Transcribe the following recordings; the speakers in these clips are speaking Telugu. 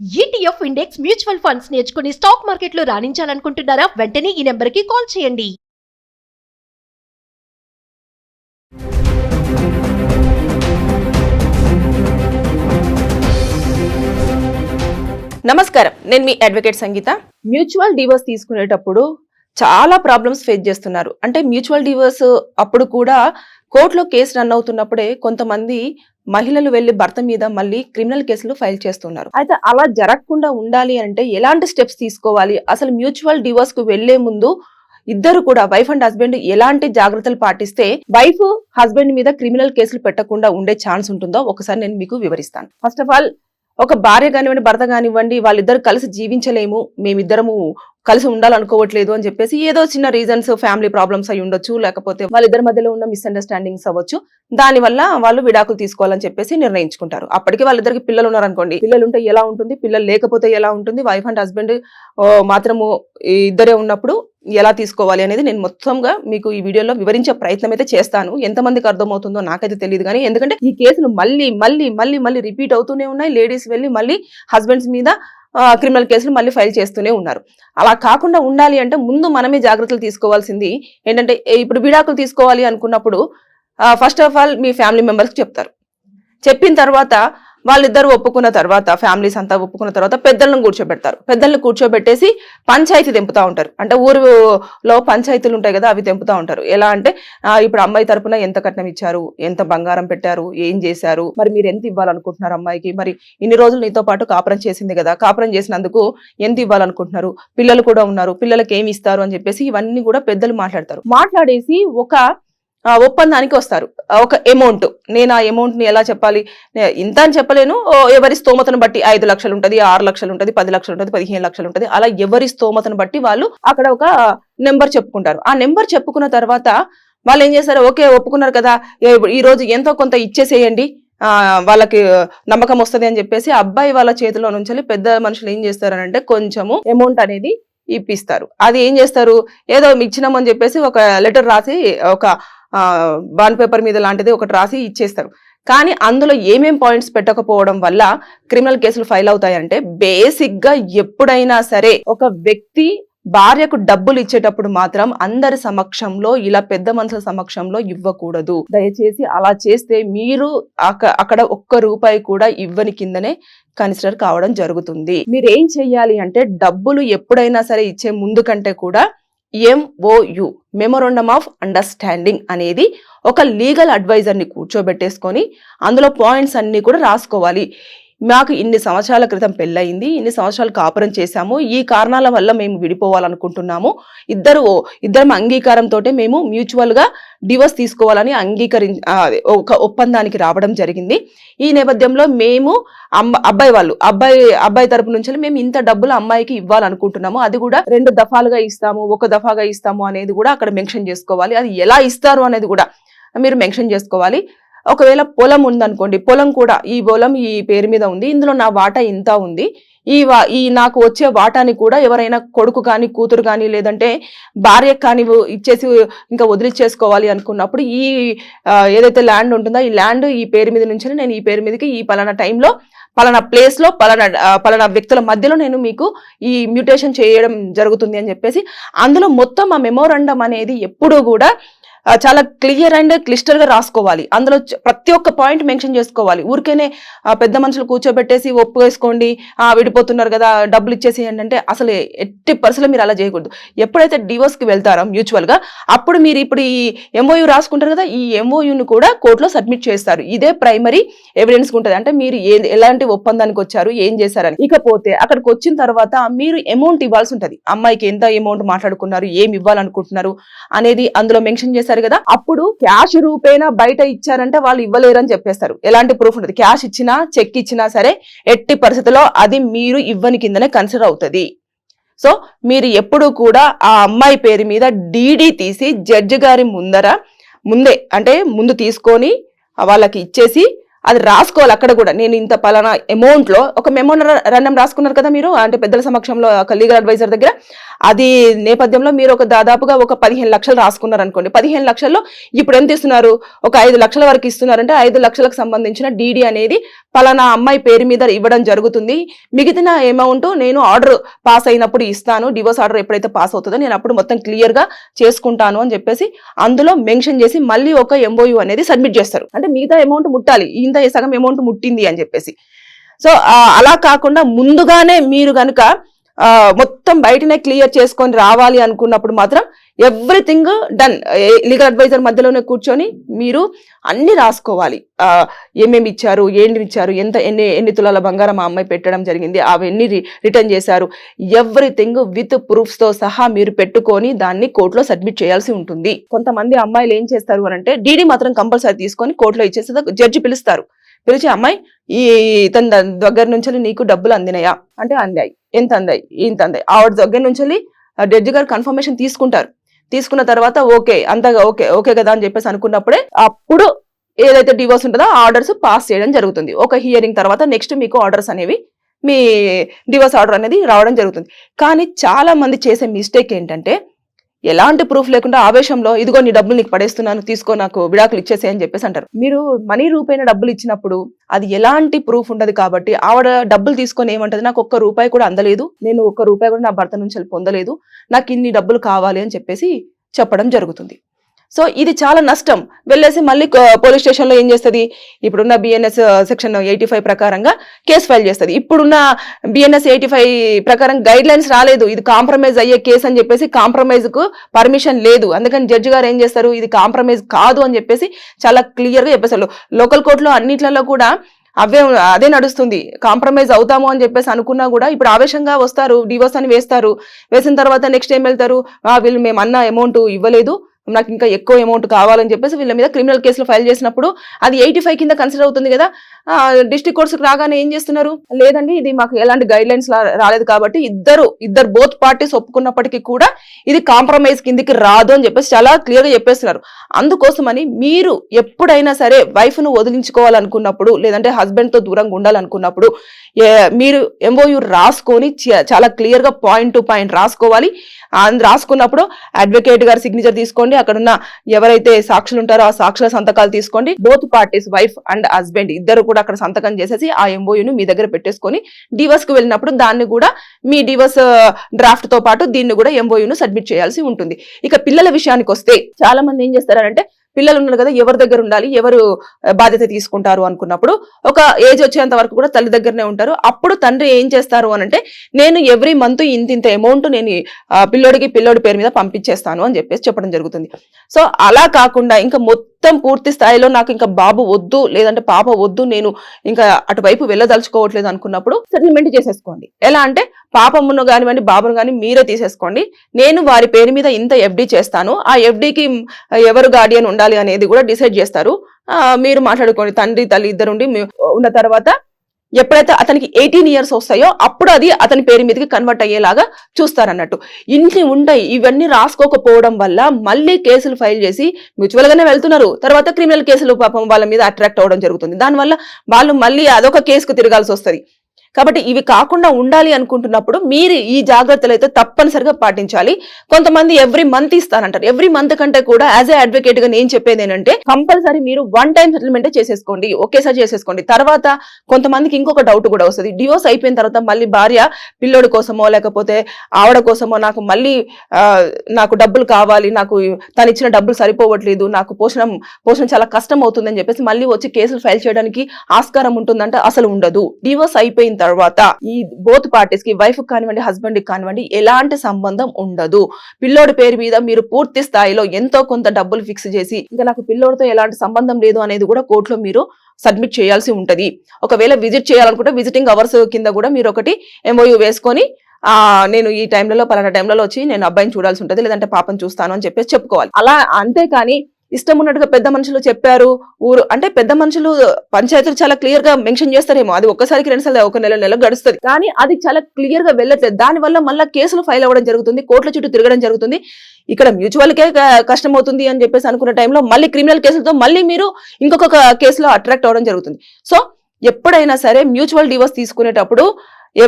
ఈటీఎఫ్ ఇండెక్స్ మ్యూచువల్ ఫండ్స్ నేర్చుకుని స్టాక్ మార్కెట్లో రాణించాలనుకుంటున్నారా? వెంటనే ఈ నెంబర్కి కాల్ చేయండి. నమస్కారం. నేను మీ అడ్వకేట్ సంగీత. మ్యూచువల్ డివోర్స్ తీసుకునేటప్పుడు చాలా ప్రాబ్లమ్స్ ఫేస్ చేస్తున్నారు. అంటే మ్యూచువల్ డివోర్స్ అప్పుడు కూడా కోర్టులో కేసు రన్ అవుతున్నప్పుడే కొంతమంది మహిళలు వెళ్ళి భర్త మీద మళ్ళీ క్రిమినల్ కేసులు ఫైల్ చేస్తున్నారు. అయితే అలా జరగకుండా ఉండాలి అంటే ఎలాంటి స్టెప్స్ తీసుకోవాలి? అసలు మ్యూచువల్ డివోర్స్కు వెళ్ళే ముందు ఇద్దరు కూడా వైఫ్ అండ్ హస్బెండ్ ఎలాంటి జాగ్రత్తలు పాటిస్తే వైఫ్ హస్బెండ్ మీద క్రిమినల్ కేసులు పెట్టకుండా ఉండే ఛాన్స్ ఉంటుందో ఒకసారి నేను మీకు వివరిస్తాను. ఫస్ట్ ఆఫ్ ఆల్ ఒక భార్య కానివ్వండి భర్త కానివ్వండి వాళ్ళిద్దరు కలిసి జీవించలేము మేమిద్దరము కలిసి ఉండాలనుకోవట్లేదు అని చెప్పేసి ఏదో చిన్న రీజన్స్ ఫ్యామిలీ ప్రాబ్లమ్స్ అయి ఉండొచ్చు లేకపోతే వాళ్ళిద్దరి మధ్యలో ఉన్న మిస్అండర్స్టాండింగ్స్ అవ్వచ్చు. దాని వల్ల వాళ్ళు విడాకులు తీసుకోవాలని చెప్పేసి నిర్ణయించుకుంటారు. అప్పటికి వాళ్ళిద్దరికి పిల్లలు ఉన్నారనుకోండి. పిల్లలు ఉంటే ఎలా ఉంటుంది? పిల్లలు లేకపోతే ఎలా ఉంటుంది? వైఫ్ అండ్ హస్బెండ్ మాత్రము ఇద్దరే ఉన్నప్పుడు ఎలా తీసుకోవాలి అనేది నేను మొత్తంగా మీకు ఈ వీడియోలో వివరించే ప్రయత్నం అయితే చేస్తాను. ఎంతమందికి అర్థమవుతుందో నాకైతే తెలియదు కానీ ఎందుకంటే ఈ కేసులు మళ్ళీ మళ్ళీ మళ్ళీ మళ్ళీ రిపీట్ అవుతూనే ఉన్నాయి. లేడీస్ వెళ్ళి మళ్ళీ హస్బెండ్స్ మీద క్రిమినల్ కేసులు మళ్ళీ ఫైల్ చేస్తూనే ఉన్నారు. అలా కాకుండా ఉండాలి అంటే ముందు మనమే జాగ్రత్తలు తీసుకోవాల్సింది ఏంటంటే ఇప్పుడు విడాకులు తీసుకోవాలి అనుకున్నప్పుడు ఫస్ట్ ఆఫ్ ఆల్ మీ ఫ్యామిలీ మెంబర్స్కి చెప్తారు. చెప్పిన తర్వాత వాళ్ళిద్దరు ఒప్పుకున్న తర్వాత ఫ్యామిలీస్ అంతా ఒప్పుకున్న తర్వాత పెద్దలను కూర్చోబెడతారు. పెద్దలను కూర్చోబెట్టేసి పంచాయతీ తెంపుతా ఉంటారు. అంటే ఊరిలో పంచాయతీలు ఉంటాయి కదా అవి తెంపుతా ఉంటారు. ఎలా అంటే ఇప్పుడు అమ్మాయి తరపున ఎంత కట్నం ఇచ్చారు? ఎంత బంగారం పెట్టారు? ఏం చేశారు? మరి మీరు ఎంత ఇవ్వాలనుకుంటున్నారు అమ్మాయికి? మరి ఇన్ని రోజులు నీతో పాటు కాపురం చేసింది కదా కాపురం చేసినందుకు ఎంత ఇవ్వాలనుకుంటున్నారు? పిల్లలు కూడా ఉన్నారు. పిల్లలకి ఏమి ఇస్తారు అని చెప్పేసి ఇవన్నీ కూడా పెద్దలు మాట్లాడతారు. మాట్లాడేసి ఒక ఒప్పందానికి వస్తారు. ఒక అమౌంట్ నేను ఆ అమౌంట్ని ఎలా చెప్పాలి? ఇంత అని చెప్పలేను. ఎవరి స్తోమతను బట్టి ఐదు లక్షలు ఉంటుంది ఆరు లక్షలు ఉంటుంది పది లక్షలు ఉంటుంది పదిహేను లక్షలు ఉంటుంది. అలా ఎవరి స్తోమతను బట్టి వాళ్ళు అక్కడ ఒక నెంబర్ చెప్పుకుంటారు. ఆ నెంబర్ చెప్పుకున్న తర్వాత వాళ్ళు ఏం చేస్తారు? ఓకే ఒప్పుకున్నారు కదా. ఈ రోజు ఎంతో కొంత ఇచ్చేసేయండి. వాళ్ళకి నమ్మకం వస్తుంది అని చెప్పేసి అబ్బాయి వాళ్ళ చేతిలో నుంచి పెద్ద మనుషులు ఏం చేస్తారనంటే కొంచెము అమౌంట్ అనేది ఇప్పిస్తారు. అది ఏం చేస్తారు? ఏదో ఇచ్చినామని చెప్పేసి ఒక లెటర్ రాసి ఒక బాండ్ పేపర్ మీద లాంటిది ఒకటి రాసి ఇచ్చేస్తారు. కానీ అందులో ఏమేం పాయింట్స్ పెట్టకపోవడం వల్ల క్రిమినల్ కేసులు ఫైల్ అవుతాయంటే బేసిక్గా ఎప్పుడైనా సరే ఒక వ్యక్తి భార్యకు డబ్బులు ఇచ్చేటప్పుడు మాత్రం అందరి సమక్షంలో ఇలా పెద్ద మనుషుల సమక్షంలో ఇవ్వకూడదు. దయచేసి అలా చేస్తే మీరు అక్కడ ఒక్క రూపాయి కూడా ఇవ్వని కిందనే కన్సిడర్ కావడం జరుగుతుంది. మీరు ఏం చెయ్యాలి అంటే డబ్బులు ఎప్పుడైనా సరే ఇచ్చే ముందు కంటే కూడా ఎంఓయు మెమొరండమ్ ఆఫ్ అండర్స్టాండింగ్ అనేది ఒక లీగల్ అడ్వైజర్ని కూర్చోబెట్టేసుకొని అందులో పాయింట్స్ అన్నీ కూడా రాసుకోవాలి. మాకు ఇన్ని సంవత్సరాల క్రితం పెళ్ళయింది ఇన్ని సంవత్సరాలు కాపురం చేశాము ఈ కారణాల వల్ల మేము విడిపోవాలనుకుంటున్నాము. ఇద్దరు ఇద్దరం అంగీకారంతో మేము మ్యూచువల్గా డివోర్స్ తీసుకోవాలని అంగీకరి ఒక ఒప్పందానికి రావడం జరిగింది. ఈ నేపథ్యంలో మేము అమ్మ అబ్బాయి వాళ్ళు అబ్బాయి అబ్బాయి తరపు నుంచి మేము ఇంత డబ్బులు అమ్మాయికి ఇవ్వాలనుకుంటున్నాము. అది కూడా రెండు దఫాలుగా ఇస్తాము ఒక దఫాగా ఇస్తాము అనేది కూడా అక్కడ మెన్షన్ చేసుకోవాలి. అది ఎలా ఇస్తారు అనేది కూడా మీరు మెన్షన్ చేసుకోవాలి. ఒకవేళ పొలం ఉందనుకోండి పొలం కూడా ఈ పొలం ఈ పేరు మీద ఉంది ఇందులో నా వాటా ఇంత ఉంది ఈ వా ఈ నాకు వచ్చే వాటాని కూడా ఎవరైనా కొడుకు కానీ కూతురు కానీ లేదంటే భార్య కానీ ఇచ్చేసి ఇంకా వదిలిచ్చేసుకోవాలి అనుకున్నప్పుడు ఈ ఏదైతే ల్యాండ్ ఉంటుందో ఈ ల్యాండ్ ఈ పేరు మీద నుంచి నేను ఈ పేరు మీదకి ఈ పలానా టైంలో పలానా ప్లేస్లో పలానా పలానా వ్యక్తుల మధ్యలో నేను మీకు ఈ మ్యూటేషన్ చేయడం జరుగుతుంది అని చెప్పేసి అందులో మొత్తం ఆ మెమోరండం అనేది ఎప్పుడూ కూడా చాలా క్లియర్ అండ్ క్లిస్టర్గా రాసుకోవాలి. అందులో ప్రతి ఒక్క పాయింట్ మెన్షన్ చేసుకోవాలి. ఊరికేనే పెద్ద మనుషులు కూర్చోబెట్టేసి ఒప్పు వేసుకోండి విడిపోతున్నారు కదా డబ్బులు ఇచ్చేసేయండి అంటే అసలు ఎట్టి పరిస్థితులు మీరు అలా చేయకూడదు. ఎప్పుడైతే డివోర్స్కి వెళ్తారో మ్యూచువల్గా అప్పుడు మీరు ఇప్పుడు ఈ ఎంఓయూ రాసుకుంటారు కదా ఈ ఎంఓయును కూడా కోర్టులో సబ్మిట్ చేస్తారు. ఇదే ప్రైమరీ ఎవిడెన్స్ ఉంటుంది. అంటే మీరు ఏ ఎలాంటి ఒప్పందానికి వచ్చారు ఏం చేశారని. ఇకపోతే అక్కడికి వచ్చిన తర్వాత మీరు అమౌంట్ ఇవ్వాల్సి ఉంటుంది. అమ్మాయికి ఎంత అమౌంట్ మాట్లాడుకున్నారు ఏమి ఇవ్వాలనుకుంటున్నారు అనేది అందులో మెన్షన్ చేశారు కదా అప్పుడు క్యాష్ రూపేనా బయట ఇచ్చారంటే వాళ్ళు ఇవ్వలేరు అని చెప్పేస్తారు. ఎలాంటి ప్రూఫ్ ఉంటుంది? క్యాష్ ఇచ్చినా చెక్ ఇచ్చినా సరే ఎట్టి పరిస్థితుల్లో అది మీరు ఇవ్వని కిందనే కన్సిడర్ అవుతుంది. సో మీరు ఎప్పుడు కూడా ఆ అమ్మాయి పేరు మీద డీడీ తీసి జడ్జి గారి ముందర ముందే అంటే ముందు తీసుకొని వాళ్ళకి ఇచ్చేసి అది రాసుకోవాలి అక్కడ కూడా. నేను ఇంత పలానా అమౌంట్లో ఒక మెమో రన్నం రాసుకున్నారు కదా మీరు అంటే పెద్దల సమక్షంలో ఒక లీగల్ అడ్వైజర్ దగ్గర అది నేపథ్యంలో మీరు ఒక దాదాపుగా ఒక పదిహేను లక్షలు రాసుకున్నారు అనుకోండి. పదిహేను లక్షల్లో ఇప్పుడు ఎంత ఇస్తున్నారు? ఒక ఐదు లక్షల వరకు ఇస్తున్నారంటే ఐదు లక్షలకు సంబంధించిన డీడీ అనేది పలానా అమ్మాయి పేరు మీద ఇవ్వడం జరుగుతుంది. మిగిలిన అమౌంట్ నేను ఆర్డర్ పాస్ అయినప్పుడు ఇస్తాను. డివోర్స్ ఆర్డర్ ఎప్పుడైతే పాస్ అవుతుందో నేను అప్పుడు మొత్తం క్లియర్గా చేసుకుంటాను అని చెప్పేసి అందులో మెన్షన్ చేసి మళ్ళీ ఒక ఎంఓయు అనేది సబ్మిట్ చేస్తారు. అంటే మిగతా అమౌంట్ ముట్టాలి. ఇంత సగం అమౌంట్ ముట్టింది అని చెప్పేసి. సో అలా కాకుండా ముందుగానే మీరు కనుక మొత్తం బయటనే క్లియర్ చేసుకొని రావాలి అనుకున్నప్పుడు మాత్రం ఎవ్రీథింగ్ డన్. లీగల్ అడ్వైజర్ మధ్యలోనే కూర్చొని మీరు అన్ని రాసుకోవాలి. ఏమేమి ఇచ్చారు ఏంటి ఇచ్చారు ఎంత ఎన్ని ఎన్ని తులాల బంగారం ఆ అమ్మాయి పెట్టడం జరిగింది అవన్నీ రిటర్న్ చేశారు. ఎవ్రీథింగ్ విత్ ప్రూఫ్స్తో సహా మీరు పెట్టుకొని దాన్ని కోర్టులో సబ్మిట్ చేయాల్సి ఉంటుంది. కొంతమంది అమ్మాయిలు ఏం చేస్తారు అని అంటే డీడీ మాత్రం కంపల్సరీ తీసుకొని కోర్టులో ఇచ్చేస్తే జడ్జి పిలుస్తారు. పిలిచి అమ్మాయి ఈ ఇతని దగ్గర నుంచి నీకు డబ్బులు అందినాయా? అంటే అందాయి. ఎంత అందాయి? ఇంత అందాయి. ఆవిడ దగ్గర నుంచి జడ్జి గారు కన్ఫర్మేషన్ తీసుకుంటారు. తీసుకున్న తర్వాత ఓకే అంతగా ఓకే ఓకే కదా అని చెప్పేసి అనుకున్నప్పుడే అప్పుడు ఏదైతే డివోర్స్ ఉంటుందో ఆర్డర్స్ పాస్ చేయడం జరుగుతుంది. ఒక హియరింగ్ తర్వాత నెక్స్ట్ మీకు ఆర్డర్స్ అనేవి మీ డివోర్స్ ఆర్డర్ అనేది రావడం జరుగుతుంది. కానీ చాలా మంది చేసే మిస్టేక్ ఏంటంటే ఎలాంటి ప్రూఫ్ లేకుండా ఆవేశంలో ఇదిగో నీ డబ్బులు నీకు పడేస్తున్నాను తీసుకో నాకు విడాకులు ఇచ్చేసే అని చెప్పేసి అంటారు. మీరు మనీ రూపైన డబ్బులు ఇచ్చినప్పుడు అది ఎలాంటి ప్రూఫ్ ఉండదు కాబట్టి ఆవిడ డబ్బులు తీసుకొని ఏమంటది నాకు ఒక్క రూపాయి కూడా అందలేదు నేను ఒక్క రూపాయి కూడా నా భర్త నుంచి పొందలేదు నాకు ఇన్ని డబ్బులు కావాలి అని చెప్పేసి చెప్పడం జరుగుతుంది. సో ఇది చాలా నష్టం. వెళ్ళేసి మళ్ళీ పోలీస్ స్టేషన్లో ఏం చేస్తుంది? ఇప్పుడున్న బిఎన్ఎస్ సెక్షన్ ఎయిటీ ఫైవ్ ప్రకారంగా కేసు ఫైల్ చేస్తుంది. ఇప్పుడున్న బిఎన్ఎస్ ఎయిటీ ఫైవ్ ప్రకారం గైడ్ లైన్స్ రాలేదు. ఇది కాంప్రమైజ్ అయ్యే కేసు అని చెప్పేసి కాంప్రమైజ్కు పర్మిషన్ లేదు. అందుకని జడ్జి గారు ఏం చేస్తారు? ఇది కాంప్రమైజ్ కాదు అని చెప్పేసి చాలా క్లియర్గా చెప్పేసారు చెప్పేస్తారు లోకల్ కోర్టులో అన్నిట్లలో కూడా అవే అదే నడుస్తుంది. కాంప్రమైజ్ అవుతాము అని చెప్పేసి అనుకున్నా కూడా ఇప్పుడు ఆవేశంగా వస్తారు. డివోర్స్ అని వేస్తారు. వేసిన తర్వాత నెక్స్ట్ ఏం వెళ్తారు? వీళ్ళు మేము అన్న అమౌంట్ ఇవ్వలేదు. నాకు ఇంకా ఎక్కువ అమౌంట్ కావాలని చెప్పేసి వీళ్ళ మీద క్రిమినల్ కేసులు ఫైల్ చేసినప్పుడు అది ఎయిటీ ఫైవ్ కింద కన్సిడర్ అవుతుంది కదా డిస్ట్రిక్ట్ కోర్ట్స్కి రాగానే ఏం చేస్తున్నారు? లేదండి ఇది మాకు ఎలాంటి గైడ్ లైన్స్ రాలేదు కాబట్టి ఇద్దరు ఇద్దరు బోత్ పార్టీస్ ఒప్పుకున్నప్పటికీ కూడా ఇది కాంప్రమైజ్ కిందికి రాదు అని చెప్పేసి చాలా క్లియర్గా చెప్పేస్తున్నారు. అందుకోసమని మీరు ఎప్పుడైనా సరే వైఫ్ను వదిలించుకోవాలనుకున్నప్పుడు లేదంటే హస్బెండ్తో దూరంగా ఉండాలనుకున్నప్పుడు మీరు ఎంఓయూ రాసుకొని చాలా క్లియర్గా పాయింట్ టు పాయింట్ రాసుకోవాలి. ఆ రాసుకున్నప్పుడు అడ్వకేట్ గారి సిగ్నేచర్ తీసుకోండి అక్కడ ఉన్న ఎవరైతే సాక్షులు ఉంటారో ఆ సాక్షుల సంతకాలు తీసుకోండి. Both parties wife and husband ఇద్దరు కూడా అక్కడ సంతకం చేసేసి ఆ ఎంఓయూను మీ దగ్గర పెట్టేసుకొని డివోర్స్కు వెళ్ళినప్పుడు దాన్ని కూడా మీ డివోర్స్ డ్రాఫ్ట్ uh, తో పాటు దీన్ని కూడా ఎంఓయూను సబ్మిట్ చేయాల్సి ఉంటుంది. ఇక పిల్లల విషయానికి వస్తే చాలా మంది ఏం చేస్తారంటే పిల్లలు ఉన్నారు కదా ఎవరి దగ్గర ఉండాలి ఎవరు బాధ్యత తీసుకుంటారు అనుకున్నప్పుడు ఒక ఏజ్ వచ్చేంత వరకు కూడా తల్లి దగ్గరనే ఉంటారు. అప్పుడు తండ్రి ఏం చేస్తారు అని అంటే నేను ఎవ్రీ మంత్ ఇంత ఇంత అమౌంట్ నేను ఆ, పిల్లోడికి పిల్లోడి పేరు మీద పంపించేస్తాను అని చెప్పేసి చెప్పడం జరుగుతుంది. సో అలా కాకుండా ఇంకా మొత్తం పూర్తి స్థాయిలో నాకు ఇంకా బాబు వద్దు లేదంటే పాప వద్దు నేను ఇంకా అటువైపు వెళ్ళదలుచుకోవట్లేదు అనుకున్నప్పుడు సెటిల్మెంట్ చేసేసుకోండి. ఎలా అంటే పాపమ్మను కానివ్వండి బాబును కానీ మీరే తీసేసుకోండి. నేను వారి పేరు మీద ఇంత ఎఫ్డి చేస్తాను. ఆ ఎఫ్డికి ఎవరు గార్డియన్ ఉండాలి అనేది కూడా డిసైడ్ చేస్తారు. మీరు మాట్లాడుకోండి. తండ్రి తల్లి ఇద్దరు ఉన్న తర్వాత ఎప్పుడైతే అతనికి ఎయిటీన్ ఇయర్స్ వస్తాయో అప్పుడు అది అతని పేరు మీదకి కన్వర్ట్ అయ్యేలాగా చూస్తారన్నట్టు. ఇన్ని ఉంటాయి ఇవన్నీ రాసుకోకపోవడం వల్ల మళ్ళీ కేసులు ఫైల్ చేసి మ్యూచువల్ గానే వెళ్తున్నారు. తర్వాత క్రిమినల్ కేసులు పాపం వాళ్ళ మీద అట్రాక్ట్ అవ్వడం జరుగుతుంది. దానివల్ల వాళ్ళు మళ్ళీ అదొక కేసుకు తిరగాల్సి వస్తుంది. కాబట్టి ఇవి కాకుండా ఉండాలి అనుకుంటున్నప్పుడు మీరు ఈ జాగ్రత్తలు అయితే తప్పనిసరిగా పాటించాలి. కొంతమంది ఎవ్రీ మంత్ ఇస్తానంటారు. ఎవ్రీ మంత్ కంటే కూడా యాజ్ ఏ అడ్వకేట్గా నేను చెప్పేది ఏంటంటే కంపల్సరీ మీరు వన్ టైం సెటిల్మెంట్ చేసేసుకోండి. ఒకేసారి చేసేసుకోండి. తర్వాత కొంతమందికి ఇంకొక డౌట్ కూడా వస్తుంది. డివోర్స్ అయిపోయిన తర్వాత మళ్ళీ భార్య పిల్లోడి కోసమో లేకపోతే ఆవిడ కోసమో నాకు మళ్ళీ నాకు డబ్బులు కావాలి నాకు తను ఇచ్చిన డబ్బులు సరిపోవట్లేదు నాకు పోషణ పోషణ చాలా కష్టం అవుతుందని చెప్పేసి మళ్ళీ వచ్చి కేసులు ఫైల్ చేయడానికి ఆస్కారం ఉంటుందంటే అసలు ఉండదు. డివోర్స్ అయిపోయిన తర్వాత ఈ బోత్ పార్టీస్కి వైఫ్ కానివ్వండి హస్బెండ్కి కానివ్వండి ఎలాంటి సంబంధం ఉండదు. పిల్లోడి పేరు మీద మీరు పూర్తి స్థాయిలో ఎంతో కొంత డబ్బులు ఫిక్స్ చేసి ఇంకా నాకు పిల్లోడితో ఎలాంటి సంబంధం లేదు అనేది కూడా కోర్టులో మీరు సబ్మిట్ చేయాల్సి ఉంటది. ఒకవేళ విజిట్ చేయాలనుకుంటే విజిటింగ్ అవర్స్ కింద కూడా మీరు ఒకటి ఎంఓయూ వేసుకొని నేను ఈ టైంలలో పలానా టైంలలో వచ్చి నేను అబ్బాయిని చూడాల్సి ఉంటుంది లేదంటే పాపను చూస్తాను అని చెప్పేసి చెప్పుకోవాలి. అలా అంతేకాని ఇష్టం ఉన్నట్టుగా పెద్ద మనుషులు చెప్పారు. ఊరు అంటే పెద్ద మనుషులు పంచాయతీలు చాలా క్లియర్గా మెన్షన్ చేస్తారేమో. అది ఒక్కసారికి రెండుసార్లు ఒక నెల నెల గడుస్తుంది. కానీ అది చాలా క్లియర్గా వెళ్ళట్లేదు. దాని వల్ల మళ్ళీ కేసులు ఫైల్ అవ్వడం జరుగుతుంది. కోర్టుల చుట్టూ తిరగడం జరుగుతుంది. ఇక్కడ మ్యూచువల్కే కష్టం అవుతుంది అని చెప్పేసి అనుకున్న టైంలో మళ్ళీ క్రిమినల్ కేసులతో మళ్ళీ మీరు ఇంకొక కేసులో అట్రాక్ట్ అవ్వడం జరుగుతుంది. సో ఎప్పుడైనా సరే మ్యూచువల్ డివోర్స్ తీసుకునేటప్పుడు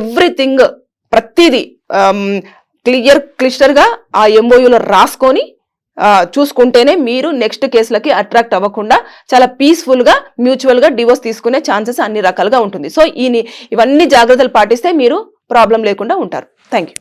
ఎవ్రీథింగ్ ప్రతిదీ క్లియర్ క్లిస్టర్గా ఆ ఎంఓయూలో రాసుకొని చూసుకుంటేనే మీరు నెక్స్ట్ కేసులకి అట్రాక్ట్ అవ్వకుండా చాలా పీస్ఫుల్గా మ్యూచువల్గా డివోర్స్ తీసుకునే ఛాన్సెస్ అన్ని రకాలుగా ఉంటుంది. సో ఈ ఇవన్నీ జాగ్రత్తలు పాటిస్తే మీరు ప్రాబ్లం లేకుండా ఉంటారు. Thank you